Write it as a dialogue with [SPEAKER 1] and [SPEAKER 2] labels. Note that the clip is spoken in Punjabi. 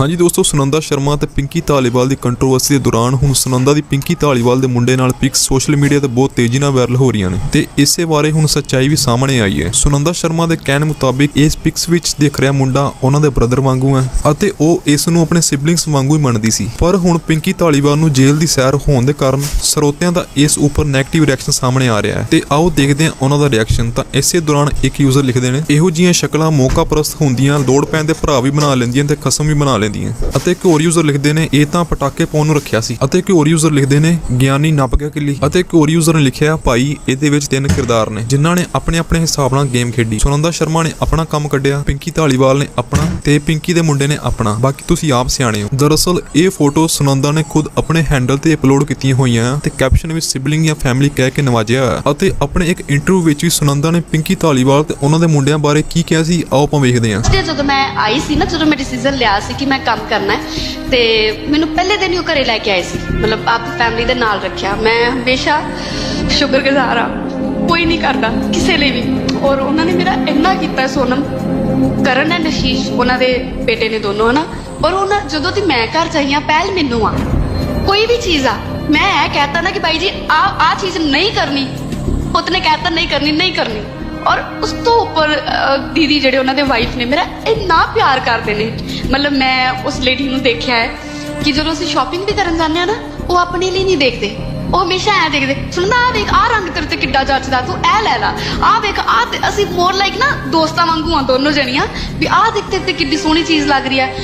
[SPEAKER 1] ਹਾਂਜੀ ਦੋਸਤੋ, ਸੁਨੰਦਾ ਸ਼ਰਮਾ ਤੇ ਪਿੰਕੀ ਧਾਲੀਵਾਲ ਦੀ ਕੰਟਰੋਵਰਸੀ ਦੇ ਦੌਰਾਨ ਹੁਣ ਸੁਨੰਦਾ ਦੀ ਪਿੰਕੀ ਧਾਲੀਵਾਲ ਦੇ ਮੁੰਡੇ ਨਾਲ ਪਿਕਸ ਸੋਸ਼ਲ ਮੀਡੀਆ ਤੇ ਬਹੁਤ ਤੇਜ਼ੀ ਨਾਲ ਵਾਇਰਲ ਹੋ ਰਹੀਆਂ ਨੇ ਤੇ ਇਸੇ ਬਾਰੇ ਹੁਣ ਸੱਚਾਈ ਵੀ ਸਾਹਮਣੇ ਆਈ ਹੈ। ਸੁਨੰਦਾ ਸ਼ਰਮਾ ਦੇ ਕਹਿਣ ਮੁਤਾਬਿਕ ਇਸ ਪਿਕਸ ਵਿੱਚ ਦਿਖ ਰਿਹਾ ਮੁੰਡਾ ਉਹਨਾਂ ਦੇ ਬ੍ਰਦਰ ਵਾਂਗੂ ਹੈ ਅਤੇ ਉਹ ਇਸ ਨੂੰ ਆਪਣੇ ਸਿਬਲਿੰਗਸ ਵਾਂਗੂ ਹੀ ਮੰਨਦੀ ਸੀ। ਪਰ ਹੁਣ ਪਿੰਕੀ ਧਾਲੀਵਾਲ ਨੂੰ ਜੇਲ੍ਹ ਦੀ ਸੈਰ ਹੋਣ ਦੇ ਕਾਰਨ ਸਰੋਤਿਆਂ ਦਾ ਇਸ ਉੱਪਰ ਨੈਗੇਟਿਵ ਰਿਐਕਸ਼ਨ ਸਾਹਮਣੇ ਆ ਰਿਹਾ ਹੈ ਤੇ ਆਓ ਦੇਖਦੇ ਹਾਂ ਉਹਨਾਂ ਦਾ ਰਿਐਕਸ਼ਨ ਤਾਂ ਇਸੇ ਦੌਰਾਨ ਇੱਕ ਯੂਜ਼ਰ ਲਿਖਦੇ ਨੇ, ਇਹੋ ਜੀਆਂ ਸ਼ਕਲਾਂ ਮੌਕਾ ਪ੍ਰਸਤ ਹੁੰਦੀਆਂ, ਲੋੜ ਪੈਣ ਦੇ ਭਰਾ ਵੀ ਬਣਾ ਲੈਂਦੀਆਂ ਤੇ ਖਸਮ ਵੀ ਬਣਾ ਲੈਂਦੀਆਂ। ਅਤੇ ਇੱਕ ਹੋਰ ਯੂਜ਼ਰ ਲਿਖਦੇ ਨੇ, ਇਹ ਤਾਂ ਪਟਾਕੇ ਪਾਉਣ ਨੂੰ ਰੱਖਿਆ ਸੀ। ਅਤੇ ਇੱਕ ਹੋਰ ਯੂਜ਼ਰ ਲਿਖਦੇ ਨੇ, ਗਿਆਨੀ ਨੱਪ ਗਿਆ ਕਿੱਲੀ। ਅਤੇ ਇੱਕ ਹੋਰ ਯੂਜ਼ਰ ਨੇ ਲਿਖਿਆ, ਭਾਈ, ਇਹਦੇ ਵਿੱਚ ਤਿੰਨ ਕਿਰਦਾਰ ਨੇ, ਜਿਨ੍ਹਾਂ ਨੇ ਆਪਣੇ ਆਪਣੇ ਹਿਸਾਬ ਨਾਲ ਗੇਮ ਖੇਡੀ। ਸੁਨੰਦਾ ਸ਼ਰਮਾ ਨੇ ਆਪਣਾ ਕੰਮ ਕੱਢਿਆ, ਪਿੰਕੀ ਧਾਲੀਵਾਲ ਨੇ ਆਪਣਾ, ਤੇ ਪਿੰਕੀ ਦੇ ਮੁੰਡੇ ਨੇ ਆਪਣਾ। ਬਾਕੀ ਤੁਸੀਂ ਆਪ ਸਿਆਣੇ ਹੋ। ਦਰਅਸਲ, ਇਹ ਫੋਟੋ ਸੁਨੰਦਾ ਨੇ ਖੁਦ ਆਪਣੇ ਹੈਂਡਲ ਤੇ ਅਪਲੋਡ ਕੀਤੀਆਂ ਹੋਈਆਂ ਤੇ ਕੈਪਸ਼ਨ ਵਿੱਚ ਸਿਬਲਿੰਗ ਜਾਂ ਫੈਮਿਲੀ ਕਹਿ ਕੇ ਨਵਾਜਿਆ ਅਤੇ ਆਪਣੇ ਇੱਕ ਇੰਟਰਵਿਊ ਵਿੱਚ ਵੀ ਸੁਨੰਦਾ ਨੇ ਪਿੰਕੀ ਧਾਲੀਵਾਲ ਤੇ ਉਹਨਾਂ ਦੇ ਮੁੰਡਿਆਂ ਬਾਰੇ ਕੀ ਕਿਹਾ ਸੀ, ਆਓ ਆਪਾਂ ਵੇਖਦੇ ਹਾਂ।
[SPEAKER 2] ਜਦੋਂ ਮੈਂ ਆਈ ਸੀ ਨਾ, ਜਦੋਂ ਮੈਂ ਡਿਸੀਜਨ ਲਿਆ ਸੀ ਕਿ ਮੈਂ ਕੰਮ ਕਰਨਾ ਹੈ। ਤੇ ਮੈਨੂੰ ਪਹਿਲੇ ਦਿਨ ਹੀ ਉਹ ਘਰੇ ਲੈ ਕੇ ਆਏ ਸੀ। ਮਤਲਬ ਆਪ ਫੈਮਿਲੀ ਦੇ ਨਾਲ ਰੱਖਿਆ। ਮੈਂ ਹਮੇਸ਼ਾ ਸ਼ੁਕਰਗੁਜ਼ਾਰ ਆ ਕੋਈ ਨਹੀਂ ਕਰਦਾ, ਕਿਸੇ ਲਈ ਵੀ। ਔਰ ਉਹਨਾਂ ਨੇ ਮੇਰਾ ਇੰਨਾ ਕੀਤਾ ਸੋਨਮ। ਕਰਨ ਐਂਡ ਅਸ਼ੀਸ਼, ਉਹਨਾਂ ਦੇ ਬੇਟੇ ਨੇ ਦੋਨੋਂ, ਹਨਾ? ਔਰ ਉਹਨਾਂ ਜਦੋਂ ਦੀ ਮੈਂ ਘਰ ਚਾਹੀਆ, ਪਹਿਲ ਮੈਨੂੰ ਆ। ਕੋਈ ਵੀ ਚੀਜ਼ ਆ, ਮੈਂ ਇਹ ਕਹਤਾ ਨਾ ਕਿ ਬਾਈ ਜੀ, ਆ ਆ ਚੀਜ਼ ਨਹੀਂ ਕਰਨੀ। ਪੁੱਤ ਉਤਨੇ ਕਹਤਾ, ਨਹੀਂ ਕਰਨੀ ਨਹੀਂ ਕਰਨੀ। ਔਰ ਉਸ ਤੋਂ ਉੱਪਰ ਦੀਦੀ ਜਿਹੜੇ ਉਹਨਾਂ ਦੇ ਵਾਈਫ ਨੇ ਮੇਰਾ ਇੰਨਾ ਪਿਆਰ ਕਰਦੇ ਨੇ। ਮਤਲਬ ਮੈਂ ਉਸ ਲੇਡੀ ਨੂੰ ਦੇਖਿਆ ਹੈ ਕਿ ਜਦੋਂ ਅਸੀਂ ਸ਼ਾਪਿੰਗ ਵੀ ਕਰਨ ਜਾਂਦੇ ਆ ਨਾ, ਉਹ ਆਪਣੇ ਲਈ ਨਹੀਂ ਦੇਖਦੇ। ਉਹ ਹਮੇਸ਼ਾ ਐ ਦੇਖਦੇ ਸੁਣਨਾ ਆ ਵੇਖ ਆ ਰੰਗ ਤੇਰੇ ਤੇ ਕਿੱਡਾ ਜੱਚਦਾ ਤੂੰ ਇਹ ਲੈ ਲਾ। ਆ ਵੇਖ ਆ ਅਸੀਂ ਮੋਰ ਲਾਈਕ ਨਾ ਦੋਸਤਾਂ ਵਾਂਗੂ ਆ, ਦੋਨੋਂ ਜਣੀਆਂ, ਵੀ ਆ ਦੇਖ ਤੇ ਕਿੱਡੀ ਸੋਹਣੀ ਚੀਜ਼ ਲੱਗ ਰਹੀ ਹੈ।